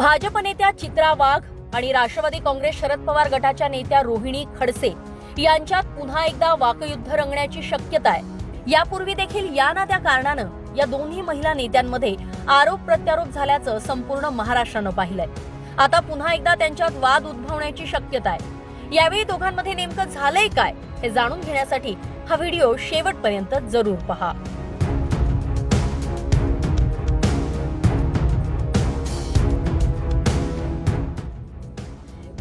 भाजप नेत्या चित्रा वाघ आणि राष्ट्रवादी काँग्रेस शरद पवार गटाच्या नेत्या रोहिणी खडसे यांच्यात पुन्हा एकदा वाकयुद्ध रंगण्याची शक्यता आहे. यापूर्वी देखील या ना त्या कारणानं या दोन्ही महिला नेत्यांमध्ये आरोप प्रत्यारोप झाल्याचं संपूर्ण महाराष्ट्रानं पाहिलंय. आता पुन्हा एकदा त्यांच्यात वाद उद्भवण्याची शक्यता आहे. यावेळी दोघांमध्ये नेमकं झालंय काय हे जाणून घेण्यासाठी हा व्हिडिओ शेवटपर्यंत जरूर पहा.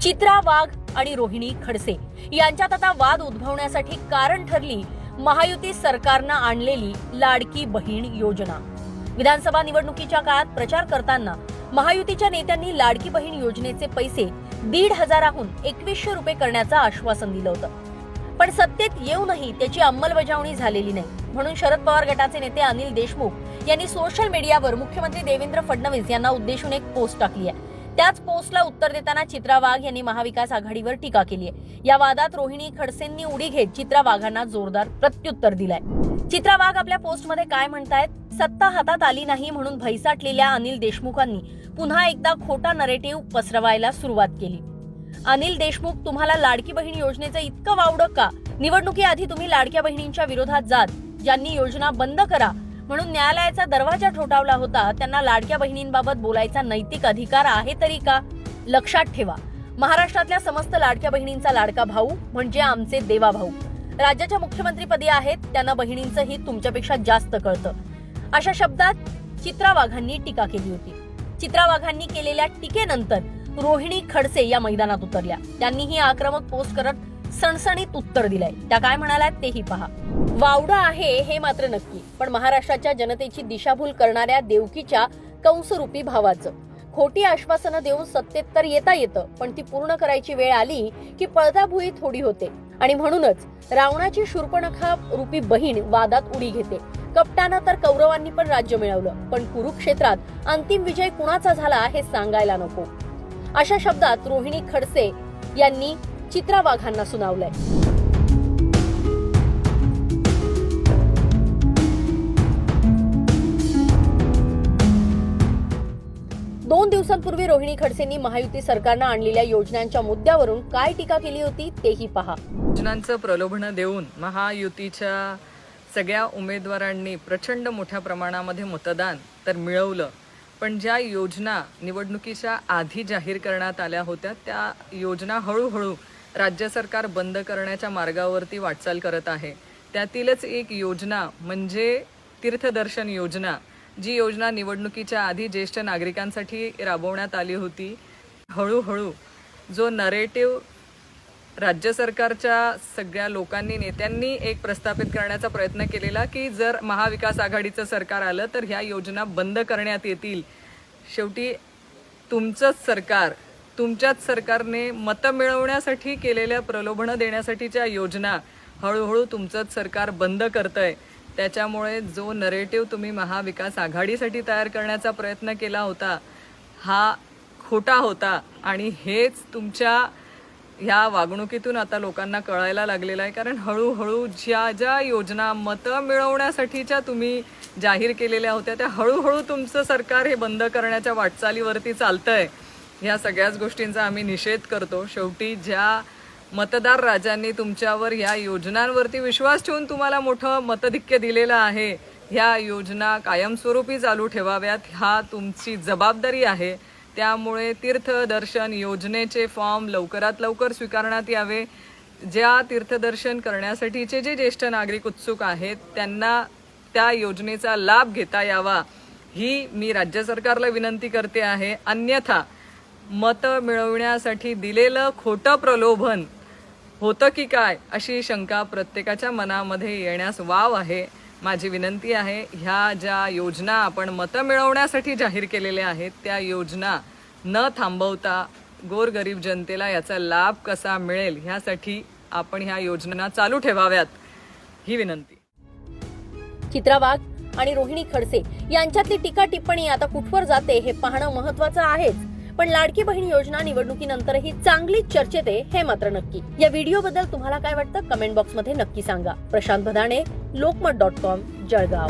चित्रा वाघ आणि रोहिणी खडसे यांच्यात आता वाद उद्भवण्यासाठी कारण ठरली महायुती सरकारनं आणलेली लाडकी बहीण योजना. विधानसभा निवडणुकीच्या काळात प्रचार करताना महायुतीच्या नेत्यांनी लाडकी बहीण योजनेचे पैसे दीड हजाराहून एकवीसशे रुपये करण्याचं आश्वासन दिलं होतं. पण सत्तेत येऊनही त्याची अंमलबजावणी झालेली नाही. म्हणून शरद पवार गटाचे नेते अनिल देशमुख यांनी सोशल मीडियावर मुख्यमंत्री देवेंद्र फडणवीस यांना उद्देशून एक पोस्ट टाकली आहे. त्याच पोस्टला उत्तर देताना चित्रा वाघ यांनी महाविकास आघाडीवर टीका केली आहे. या वादात रोहिणी खडसेंनी उडी घेत चित्रा वाघांना जोरदार प्रत्युत्तर दिलंय. चित्रा वाघ आपल्या पोस्टमध्ये काय म्हणतायत? सत्ता हातात आली नाही म्हणून भैसाटलेल्या अनिल देशमुखांनी पुन्हा एकदा खोटा नरेटिव्ह पसरवायला सुरुवात केली. अनिल देशमुख तुम्हाला लाडकी बहीण योजनेचं इतकं वावडं का? निवडणुकीआधी तुम्ही लाडक्या बहिणींच्या विरोधात जात. ज्यांनी योजना बंद करा म्हणून न्यायालयाचा दरवाजा ठोठावला होता. त्यांना लाडक्या बहिणींबाबत बोलायचा नैतिक अधिकार आहे तरी का? लक्षात ठेवा. महाराष्ट्रातल्या समस्त लाडक्या बहिणींचा लाडका भाऊ म्हणजे आमचे देवा भाऊ. राज्याच्या मुख्यमंत्रीपदी आहेत त्यांना बहिणींचं हित तुमच्यापेक्षा जास्त कळतं. अशा शब्दात चित्रा वाघांनी टीका केली होती. चित्रा वाघांनी केलेल्या टीकेनंतर रोहिणी खडसे या मैदानात उतरल्या. त्यांनीही आक्रमक पोस्ट करत सणसणीत उत्तर दिलंय. त्या काय म्हणाल्यात तेही पहा. वावडा आहे हे मात्र नक्की पण महाराष्ट्राच्या जनतेची दिशाभूल करणाऱ्या देवकीच्या कंसरूपी भावाचं. खोटी आश्वासनं देऊन सत्तेत तर येता येतं पण ती पूर्ण करायची वेळ आली की पळदाभुई थोडी होते. आणि म्हणूनच रावणाची शूर्पणखा रूपी बहीण वादात उडी घेते. कपटानं तर कौरवांनी पण राज्य मिळवलं पण कुरुक्षेत्रात अंतिम विजय कुणाचा झाला हे सांगायला नको. अशा शब्दात रोहिणी खडसे यांनी चित्रा वाघांना सुनावलंय. दोन दिवसांपूर्वी रोहिणी खडसेंनी महायुती सरकारनं आणलेल्या योजनांच्या मुद्द्यावरून काय टीका केली होती तेही पहा. योजनांचं प्रलोभन देऊन महायुतीच्या सगळ्या उमेदवारांनी प्रचंड मोठ्या प्रमाणामध्ये मतदान तर मिळवलं. पण ज्या योजना निवडणुकीच्या आधी जाहीर करण्यात आल्या होत्या त्या योजना हळूहळू राज्य सरकार बंद करण्याच्या मार्गावरती वाटचाल करत आहे. त्यातीलच एक योजना म्हणजे तीर्थदर्शन योजना जी योजना निवडणुकीच्या आधी ज्येष्ठ नागरिकांसाठी राबवण्यात आली होती. हळूहळू जो नरेटिव्ह राज्य सरकारच्या सगळ्या लोकांनी नेत्यांनी एक प्रस्थापित करण्याचा प्रयत्न केलेला की जर महाविकास आघाडीचं सरकार आलं तर ह्या योजना बंद करण्यात येतील. शेवटी तुमचंच सरकार तुमच्याच सरकारने मतं मिळवण्यासाठी केलेल्या प्रलोभनं देण्यासाठीच्या योजना हळूहळू तुमचंच सरकार बंद करतंय. त्याच्यामुळे जो नरेटिव्ह तुम्ही महाविकास आघाडीसाठी तयार करण्याचा प्रयत्न केला होता हा खोटा होता आणि हेच तुमच्या ह्या वागणुकीतून आता लोकांना कळायला लागलेलं आहे. कारण हळूहळू ज्या ज्या योजना मतं मिळवण्यासाठीच्या तुम्ही जाहीर केलेल्या होत्या त्या हळूहळू तुमचं सरकार हे बंद करण्याच्या वाटचालीवरती चालतं आहे ह्या सगळ्याच गोष्टींचा आम्ही निषेध करतो. शेवटी ज्या मतदार राजांनी तुमच्यावर ह्या योजनांवरती विश्वास ठेवून तुम्हाला मोठं मतधिक्य दिलेलं आहे ह्या योजना कायमस्वरूपी चालू ठेवाव्यात हा तुमची जबाबदारी आहे. त्यामुळे तीर्थदर्शन योजनेचे फॉर्म लवकरात लवकर स्वीकारण्यात यावे. ज्या तीर्थदर्शन करण्यासाठीचे जे ज्येष्ठ नागरिक उत्सुक आहेत त्यांना त्या योजनेचा लाभ घेता यावा. ही मी राज्य सरकारला विनंती करते आहे. अन्यथा मतं मिळवण्यासाठी दिलेलं खोटं प्रलोभन होतं की काय अशी शंका प्रत्येकाच्या मनामध्ये येण्यास वाव आहे. माझी विनंती आहे ह्या ज्या योजना आपण मतं मिळवण्यासाठी जाहीर केलेल्या आहेत त्या योजना न थांबवता गोरगरीब जनतेला याचा लाभ कसा मिळेल ह्यासाठी आपण ह्या योजना चालू ठेवाव्यात ही विनंती. चित्रा वाघ आणि रोहिणी खडसे यांच्यातली टीका टिप्पणी आता कुठवर जाते हे पाहणं महत्वाचं आहेच. पण लाडकी बहीण योजना निवडणुकीनंतरही चांगलीच चर्चेत आहे हे मात्र नक्की. या व्हिडिओ बद्दल तुम्हाला काय वाटतं? कमेंट बॉक्समध्ये नक्की सांगा. Prashant Bhadane Lokmat dot com Jalgaon.